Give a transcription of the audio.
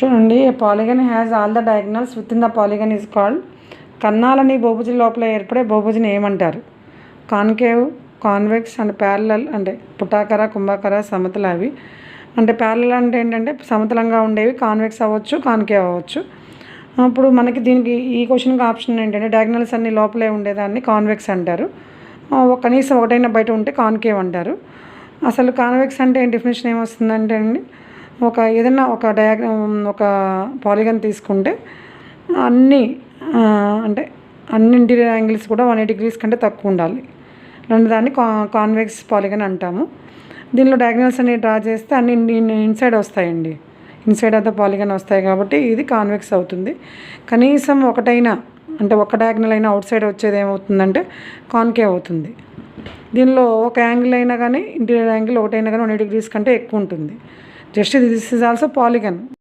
చూడండి polygon has all the diagonals with in the polygon is called కన్నాలని బహుభుజం లోపల ఏర్పడే బహుభుజం ఏమంటారు? కాన్కేవ్ కాన్వెక్స్ అండ్ ప్యారలల్ అంటే పుటాకర కుంభాకర సమతల అవి. అంటే ప్యారలల్ అంటే ఏంటంటే సమతలంగా ఉండేవి. కాన్వెక్స్ అవ్వచ్చు కాన్కేవ్ అవ్వచ్చు. అప్పుడు మనకి దీనికి ఈ క్వశ్చన్కి ఆప్షన్ ఏంటంటే డయాగ్నల్స్ అన్ని లోపలే ఉండేదాన్ని కాన్వెక్స్ అంటారు. ఒక కనీసం ఒకటైనా బయట ఉంటే కాన్కేవ్ అంటారు. అసలు కాన్వెక్స్ అంటే డెఫినేషన్ ఏమొస్తుందంటే అండి? ఒక ఏదైనా ఒక డయాగ్రామ్ ఒక పాలిగన్ తీసుకుంటే అన్ని అంటే అన్ని ఇంటీరియర్ యాంగిల్స్ కూడా వన్ ఎయిటీ డిగ్రీస్ కంటే తక్కువ ఉండాలి. రెండు దాన్ని కా కాన్వెక్స్ పాలిగన్ అంటాము. దీనిలో డయాగ్నల్స్ అన్ని డ్రా చేస్తే అన్ని ఇన్సైడ్ వస్తాయండి. ఇన్సైడ్ అంతా పాలిగన్ వస్తాయి కాబట్టి ఇది కాన్వెక్స్ అవుతుంది. కనీసం ఒకటైనా అంటే ఒక డయాగ్నల్ అయినా అవుట్ సైడ్ వచ్చేది ఏమవుతుందంటే కాన్కే అవుతుంది. దీనిలో ఒక యాంగిల్ అయినా కానీ ఇంటీరియర్ యాంగిల్ ఒకటైనా కానీ వన్ డిగ్రీస్ కంటే ఎక్కువ ఉంటుంది. just this is also polygon.